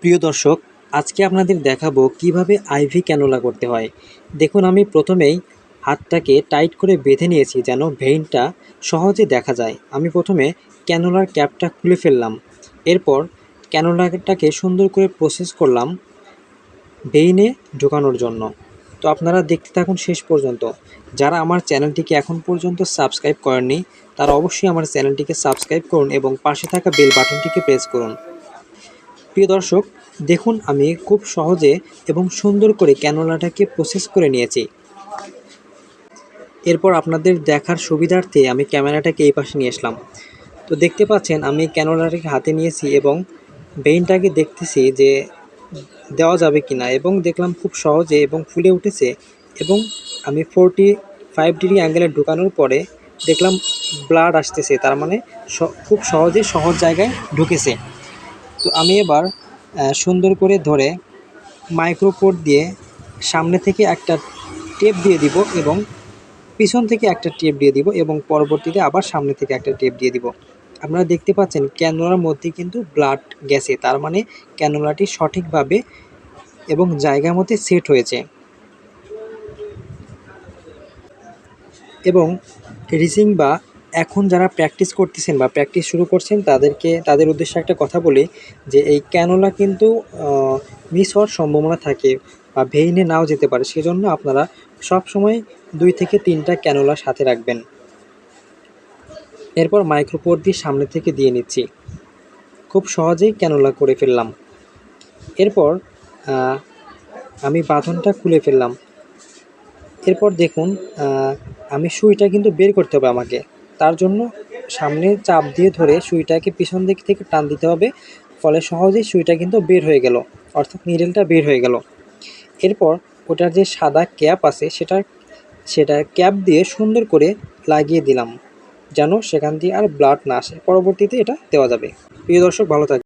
প্রিয় দর্শক, আজকে আপনাদের দেখাবো কীভাবে আইভি ক্যানোলা করতে হয়। দেখুন, আমি প্রথমেই হাতটাকে টাইট করে বেঁধে নিয়েছি যেন ভেইনটা সহজে দেখা যায়। আমি প্রথমে ক্যানোলার ক্যাপটা খুলে ফেললাম। এরপর ক্যানোলাটাকে সুন্দর করে প্রসেস করলাম ভেইনে ঢোকানোর জন্য। তো আপনারা দেখতে থাকুন শেষ পর্যন্ত। যারা আমার চ্যানেলটিকে এখন পর্যন্ত সাবস্ক্রাইব করেননি, তারা অবশ্যই আমার চ্যানেলটিকে সাবস্ক্রাইব করুন এবং পাশে থাকা বেল বাটনটিকে প্রেস করুন। প্রিয় দর্শক, দেখুন আমি খুব সহজে এবং সুন্দর করে ক্যানোলাটাকে প্রসেস করে নিয়েছি। এরপর আপনাদের দেখার সুবিধার্থে আমি ক্যামেরাটাকে এই পাশে নিয়ে আসলাম। তো দেখতে পাচ্ছেন, আমি ক্যানোলাটাকে হাতে নিয়েছি এবং বেইনটাকে দেখতেছি যে দেওয়া যাবে কি না এবং দেখলাম খুব সহজে এবং ফুলে উঠেছে এবং আমি ফোরটি ফাইভ ডিগ্রি অ্যাঙ্গেলে ঢুকানোর পরে দেখলাম ব্লাড আসতেছে, তার মানে খুব সহজে সহজ জায়গায় ঢুকেছে। তো আমি এবার সুন্দর করে ধরে মাইক্রোপোর্ট দিয়ে সামনে থেকে একটা টেপ দিয়ে দিব এবং পিছন থেকে একটা টেপ দিয়ে দিব এবং পরবর্তীতে আবার সামনে থেকে একটা টেপ দিয়ে দিব। আপনারা দেখতে পাচ্ছেন ক্যানোলার মধ্যে কিন্তু ব্লাড গেছে, তার মানে ক্যানোলাটি সঠিকভাবে এবং জায়গা মতে সেট হয়েছে। এবং রিসিং বা এখন যারা প্র্যাকটিস করতেছেন বা প্র্যাকটিস শুরু করছেন, তাদেরকে, তাদের উদ্দেশ্যে একটা কথা বলি যে এই ক্যানোলা কিন্তু মিস হওয়ার সম্ভাবনা থাকে বা ভেইনে নাও যেতে পারে। সেজন্য আপনারা সব সময় দুই থেকে তিনটা ক্যানোলা সাথে রাখবেন। এরপর মাইক্রোপোর দিয়ে সামনে থেকে দিয়ে নিচ্ছি। খুব সহজেই ক্যানোলা করে ফেললাম। এরপর আমি বাঁধনটা খুলে ফেললাম। এরপর দেখুন আমি সুইটা কিন্তু বের করতে হবে আমাকে। তার জন্য সামনে চাপ দিয়ে ধরে সুইটাকে পিছন দিক থেকে টান দিতে হবে। ফলে সহজেই সুইটা কিন্তু বের হয়ে গেল, অর্থাৎ নিডেলটা বের হয়ে গেল। এরপর ওটার যে সাদা ক্যাপ আছে সেটা সেটা ক্যাপ দিয়ে সুন্দর করে লাগিয়ে দিলাম, যেন সেখান দিয়ে আর ব্লাড না আসে। পরবর্তীতে এটা দেওয়া যাবে। প্রিয় দর্শক, ভালো থাকবে